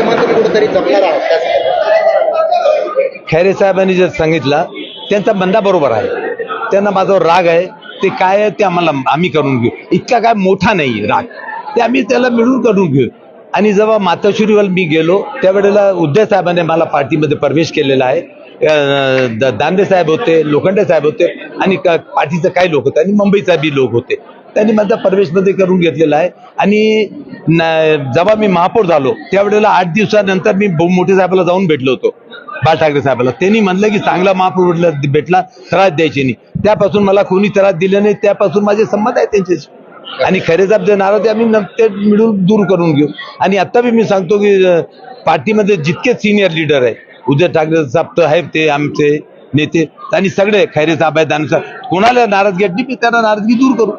मत कुठेतरी जपणार आहात. खैरे साहेबांनी जे सांगितलं त्यांचा बंदा बरोबर आहे. त्यांना माझा राग आहे. ते काय आहे ते आम्हाला आम्ही करून घेऊ. इतका काय मोठा नाही राग. ते आम्ही त्याला मिळून करून घेऊ. आणि जेव्हा मातोश्रीवर मी गेलो त्यावेळेला उद्धव साहेबांनी मला पार्टीमध्ये प्रवेश केलेला आहे. दांडे साहेब होते लोखंडे साहेब होते आणि पार्टीचे पाठीचं काही लोक होते आणि मुंबईचा बी लोक होते. त्यांनी माझा प्रवेशमध्ये करून घेतलेला आहे. आणि जेव्हा मी महापौर झालो त्यावेळेला आठ दिवसानंतर मी मोठे साहेबाला जाऊन भेटलो होतो बाळ ठाकरे साहेबाला. त्यांनी म्हणलं की चांगला महापौर भेटला भेटला त्रास द्यायचे नाही. त्यापासून मला कोणी त्रास दिला नाही त्यापासून माझे संमत आहे त्यांच्याशी. आणि खरे साहेब जे नाराज आम्ही न- ते मिळून दूर करून घेऊ. आणि आता बी मी सांगतो की पार्टीमध्ये जितके सिनियर लीडर आहे उद्धव ठाकरे साहेब तर आहेत ते आमचे नेते. आणि सगळे खैरे साहेब आहेत कोणाला नाराजगी वाटली मी त्यांना नाराजगी दूर करू.